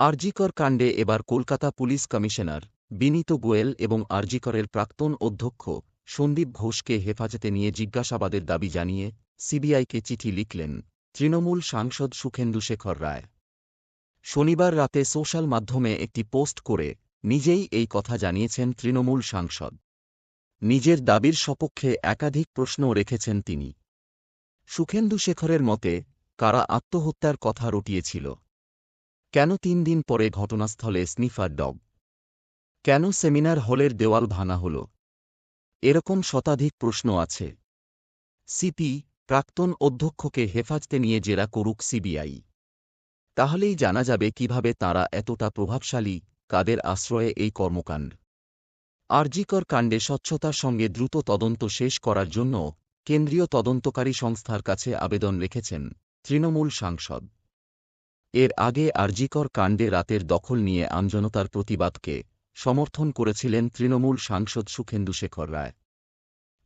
আরজিকর কাণ্ডে এবার Kolkata police commissioner Vineet Goyal এবং আরজিকরের প্রাক্তন অধ্যক্ষ সন্দীপ ঘোষকে হেফাজতে নিয়ে জিজ্ঞাসাবাদের দাবি জানিয়ে সিবিআইকে চিঠি লিখলেন তৃণমূল সাংসদ সুখেন্দু শেখর রায়। শনিবার রাতে সোশ্যাল মাধ্যমে একটি পোস্ট করে নিজেই এই কথা জানিয়েছেন তৃণমূল সাংসদ। নিজের দাবির সপক্ষে একাধিক প্রশ্নও রেখেছেন তিনি। সুখেন্দু শেখরের মতে, কারা আত্মহত্যার কথা রটিয়েছিল? কেন তিন দিন পরে ঘটনাস্থলে স্নিফার ডগ? কেন সেমিনার হলের দেওয়াল ভাঙা হল? এরকম শতাধিক প্রশ্ন আছে। সিপি, প্রাক্তন অধ্যক্ষকে হেফাজতে নিয়ে জেরা করুক সিবিআই। তাহলেই জানা যাবে কীভাবে তাঁরা এতটা প্রভাবশালী, কাদের আশ্রয়ে এই কর্মকাণ্ড। আরজিকর কাণ্ডে স্বচ্ছতার সঙ্গে দ্রুত তদন্ত শেষ করার জন্য কেন্দ্রীয় তদন্তকারী সংস্থার কাছে আবেদন রেখেছেন তৃণমূল সাংসদ। এর আগে আরজিকর কাণ্ডে রাতের দখল নিয়ে আমজনতার প্রতিবাদকে সমর্থন করেছিলেন তৃণমূল সাংসদ সুখেন্দু শেখর রায়।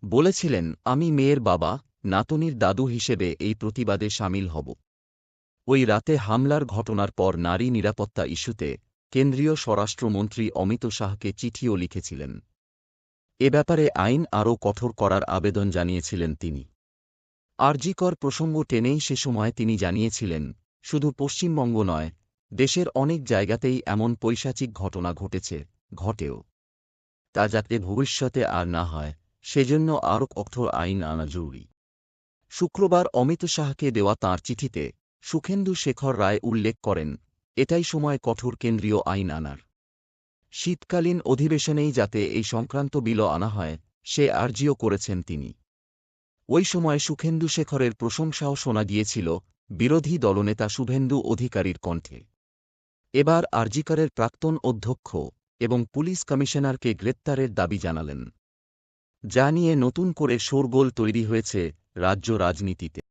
বলেছিলেন, আমি মেয়ের বাবা, নাতনির দাদু হিসেবে এই প্রতিবাদে সামিল হব। ওই রাতে হামলার ঘটনার পর নারী নিরাপত্তা ইস্যুতে কেন্দ্রীয় স্বরাষ্ট্রমন্ত্রী অমিত শাহকে চিঠিও লিখেছিলেন। এ ব্যাপারে আইন আরও কঠোর করার আবেদন জানিয়েছিলেন তিনি। আরজিকর প্রসঙ্গ টেনেই সে সময় তিনি জানিয়েছিলেন শুধু পশ্চিমবঙ্গ নয়, দেশের অনেক জায়গাতেই এমন পৈশাচিক ঘটনা ঘটেছে, ঘটেও। তা যাতে ভবিষ্যতে আর না হয়, সেজন্য আরও কঠোর আইন আনা জরুরি। শুক্রবার অমিত শাহকে দেওয়া তাঁর চিঠিতে সুখেন্দু শেখর রায় উল্লেখ করেন, এটাই সময় কঠোর কেন্দ্রীয় আইন আনার। শীতকালীন অধিবেশনেই যাতে এই সংক্রান্ত বিল আনা হয়, সে আর্জিও করেছেন তিনি। ওই সময় সুখেন্দু শেখরের প্রশংসাও শোনা গিয়েছিল বিরোধী দলনেতা শুভেন্দু অধিকারীর কণ্ঠে। এবার আরজিকারের প্রাক্তন অধ্যক্ষ এবং পুলিশ কমিশনারকে গ্রেপ্তারের দাবি জানালেন। যা নিয়ে নতুন করে শোরগোল তৈরি হয়েছে রাজ্য রাজনীতিতে।